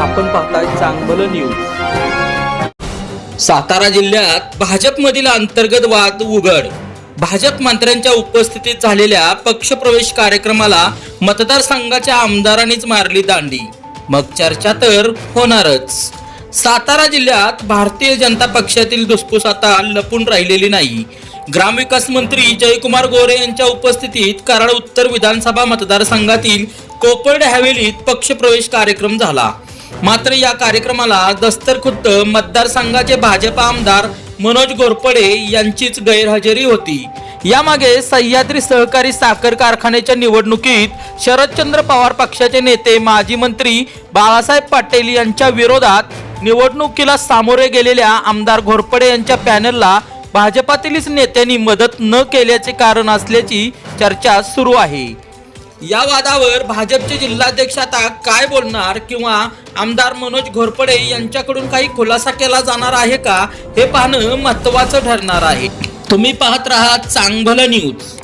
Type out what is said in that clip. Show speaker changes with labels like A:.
A: आपण पाहताय चांगलं न्यूज
B: सातारा जिल्ह्यात भाजपमधील अंतर्गत वाद उघड. भाजप मंत्र्यांच्या उपस्थितीत झालेल्या पक्षप्रवेश कार्यक्रमाला मतदारसंघाच्या आमदारांनीच मारली दांडी. मग चर्चा तर होणारच. सातारा जिल्ह्यात भारतीय जनता पक्षातील धुसफूस आता लपून राहिलेली नाही. ग्रामविकास मंत्री जयकुमार गोरे यांच्या उपस्थितीत कराड उत्तर विधानसभा मतदारसंघातील कोपर्ड हवेलीत पक्षप्रवेश कार्यक्रम झाला. मात्र या कार्यक्रमाला दस्तरखुद्द मतदारसंघाचे भाजप आमदार मनोज घोरपडे यांचीच गैरहजेरी होती. यामागे सह्याद्री सहकारी साखर कारखान्याच्या निवडणुकीत शरदचंद्र पवार पक्षाचे नेते माजी मंत्री बाळासाहेब पाटील यांच्या विरोधात निवडणुकीला सामोरे गेलेल्या आमदार घोरपडे यांच्या पॅनलला भाजपातीलच नेत्यांनी मदत न केल्याचे कारण असल्याची चर्चा सुरू आहे. या वादावर भाजपचे जिल्हाध्यक्ष आता काय बोलणार किंवा आमदार मनोज घोरपडे यांच्याकडून काही खुलासा केला जाणार आहे का? हे पाहणं महत्वाचं ठरणार आहे. तुम्ही पाहत राहा चांगलं न्यूज.